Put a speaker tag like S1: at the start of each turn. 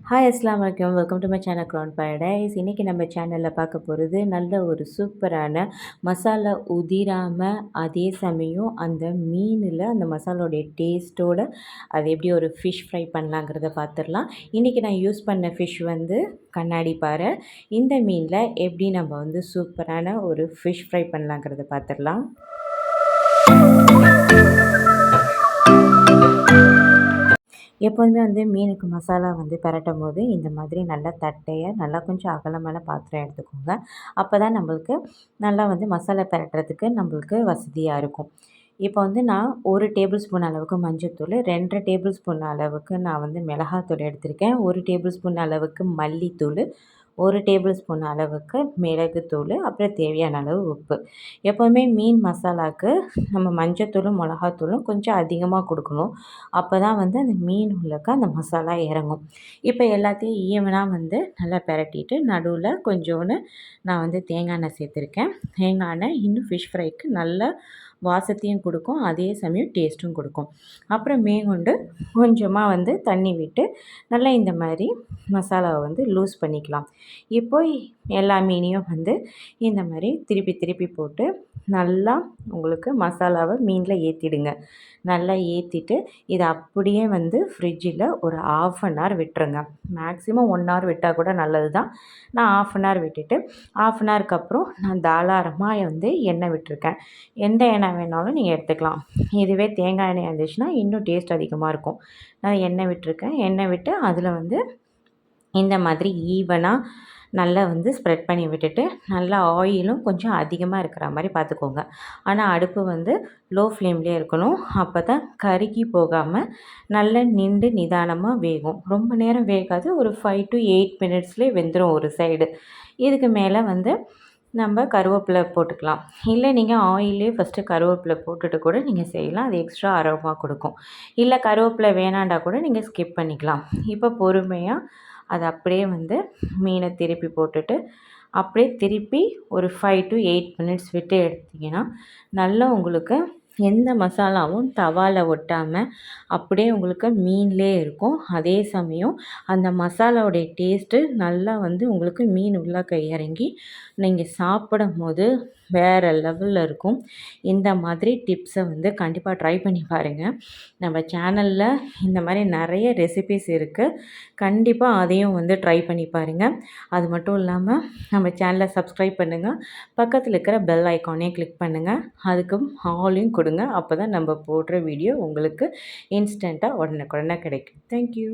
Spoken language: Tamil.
S1: ஹாய் அஸ்லாம் வலைக்கம் welcome to my channel ground paradise இன்றைக்கி நம்ம சேனலில் பார்க்க போகிறது நல்ல ஒரு சூப்பரான மசாலா உதிராமல் அதே சமயம் அந்த மீனில் அந்த மசாலோடைய டேஸ்ட்டோடு அது எப்படி ஒரு ஃபிஷ் ஃப்ரை பண்ணலாங்கிறத பார்த்துடலாம் இன்றைக்கி நான் யூஸ் பண்ண ஃபிஷ் வந்து கண்ணாடி பாறை. இந்த மீனில் எப்படி நம்ம வந்து சூப்பரான ஒரு ஃபிஷ் ஃப்ரை பண்ணலாங்கிறத பார்த்துடலாம் எப்போதுமே வந்து மீனுக்கு மசாலா வந்து பரட்டும் போது இந்த மாதிரி நல்லா தட்டையை நல்லா கொஞ்சம் அகலமான பாத்திரம் எடுத்துக்கோங்க. அப்போ தான் நம்மளுக்கு நல்லா வந்து மசாலா பரட்டுறதுக்கு நம்மளுக்கு வசதியாக இருக்கும். இப்போ வந்து நான் ஒரு டேபிள் ஸ்பூன் அளவுக்கு மஞ்சள்தூள் ரெண்டரை டேபிள் ஸ்பூன் அளவுக்கு நான் வந்து மிளகாத்தூள் எடுத்திருக்கேன். ஒரு டேபிள் ஸ்பூன் அளவுக்கு மல்லித்தூள் ஒரு டேபிள் ஸ்பூன் அளவுக்கு மிளகுத்தூள் அப்புறம் தேவையான அளவு உப்பு. எப்போவுமே மீன் மசாலாவுக்கு நம்ம மஞ்சத்தூளும் மிளகாத்தூளும் கொஞ்சம் அதிகமாக கொடுக்கணும். அப்போ தான் வந்து அந்த மீன் உள்ளக்க அந்த மசாலா இறங்கும். இப்போ எல்லாத்தையும் ஈவனாக வந்து நல்லா பெரட்டிட்டு நடுவில் கொஞ்சோன்னு நான் வந்து தேங்காய் எண்ணெய் சேர்த்துருக்கேன். தேங்காய் எண்ணெய் இன்னும் ஃபிஷ் ஃப்ரைக்கு நல்லா வாசத்தையும் கொடுக்கும். அதே சமயம் டேஸ்ட்டும் கொடுக்கும். அப்புறம் மேற்கொண்டு கொஞ்சமாக வந்து தண்ணி விட்டு நல்லா இந்த மாதிரி மசாலாவை வந்து லூஸ் பண்ணிக்கலாம். இப்போ எல்லா மீனையும் வந்து இந்த மாதிரி திருப்பி திருப்பி போட்டு நல்லா உங்களுக்கு மசாலாவை மீனில் ஏற்றிடுங்க நல்லா ஏற்றிட்டு இதை அப்படியே வந்து ஃப்ரிட்ஜில் ஒரு ஆஃப் அன் ஹவர் விட்டுருங்க. மேக்ஸிமம் ஒன் ஹவர் விட்டால் கூட நல்லது தான் நான் ஆஃப் அன் ஹவர் விட்டுட்டு ஆஃப் அன் ஹவருக்கு அப்புறம் நான் தாராளமாக வந்து எண்ணெய் விட்டுருக்கேன். எந்த எண்ணெய் வேணாலும் நீங்கள் எடுத்துக்கலாம். இதுவே தேங்காய் எண்ணெய் இருந்துச்சுன்னா இன்னும் டேஸ்ட் அதிகமாக இருக்கும். நான் எண்ணெய் விட்டுருக்கேன். எண்ணெய் விட்டு அதில் வந்து இந்த மாதிரி ஈவனாக நல்லா வந்து ஸ்ப்ரெட் பண்ணி விட்டுட்டு நல்லா ஆயிலும் கொஞ்சம் அதிகமாக இருக்கிற மாதிரி பார்த்துக்கோங்க. ஆனால் அடுப்பு வந்து லோ ஃப்ளேம்லேயே இருக்கணும். அப்போ தான் கருகி போகாமல் நல்லா நின்று நிதானமாக வேகும். ரொம்ப நேரம் வேகாது. ஒரு ஃபைவ் டு எயிட் மினிட்ஸ்லேயே வெந்துடும் ஒரு சைடு இதுக்கு மேலே வந்து நம்ம கருவேப்பிலை போட்டுக்கலாம். இல்லை நீங்கள் ஆயிலே ஃபஸ்ட்டு கருவேப்பிலை போட்டுட்டு கூட நீங்கள் செய்யலாம். அது எக்ஸ்ட்ரா அரோமா கொடுக்கும். இல்லை கருவேப்பிலை வேணாண்டா கூட நீங்கள் ஸ்கிப் பண்ணிக்கலாம். இப்போ பொறுமையாக அதை அப்படியே வந்து மீனை திருப்பி போட்டுட்டு அப்படியே திருப்பி ஒரு ஃபைவ் டு எயிட் மினிட்ஸ் விட்டு எடுத்திங்கன்னா நல்லா உங்களுக்கு எந்த மசாலாவும் தவாவில் ஒட்டாமல் அப்படியே உங்களுக்கு மீன்லேயே இருக்கும். அதே சமயம் அந்த மசாலாவுடைய டேஸ்ட்டு நல்லா வந்து உங்களுக்கு மீன் உள்ளக்க இறங்கி நீங்கள் சாப்பிடும் போது வேறு லெவலில் இருக்கும். இந்த மாதிரி டிப்ஸை வந்து கண்டிப்பாக ட்ரை பண்ணி பாருங்கள் நம்ம சேனலில் இந்த மாதிரி நிறைய ரெசிபிஸ் இருக்குது கண்டிப்பாக அதையும் வந்து ட்ரை பண்ணி பாருங்கள் அது மட்டும் இல்லாமல் நம்ம சேனலை சப்ஸ்கிரைப் பண்ணுங்கள் பக்கத்தில் இருக்கிற பெல் ஐக்கானே கிளிக் பண்ணுங்கள் அதுக்கும் ஆலையும் கொடுங்க. அப்போ தான் நம்ம போடுற வீடியோ உங்களுக்கு இன்ஸ்டண்ட்டாக உடனே கிடைக்கும். தேங்க்யூ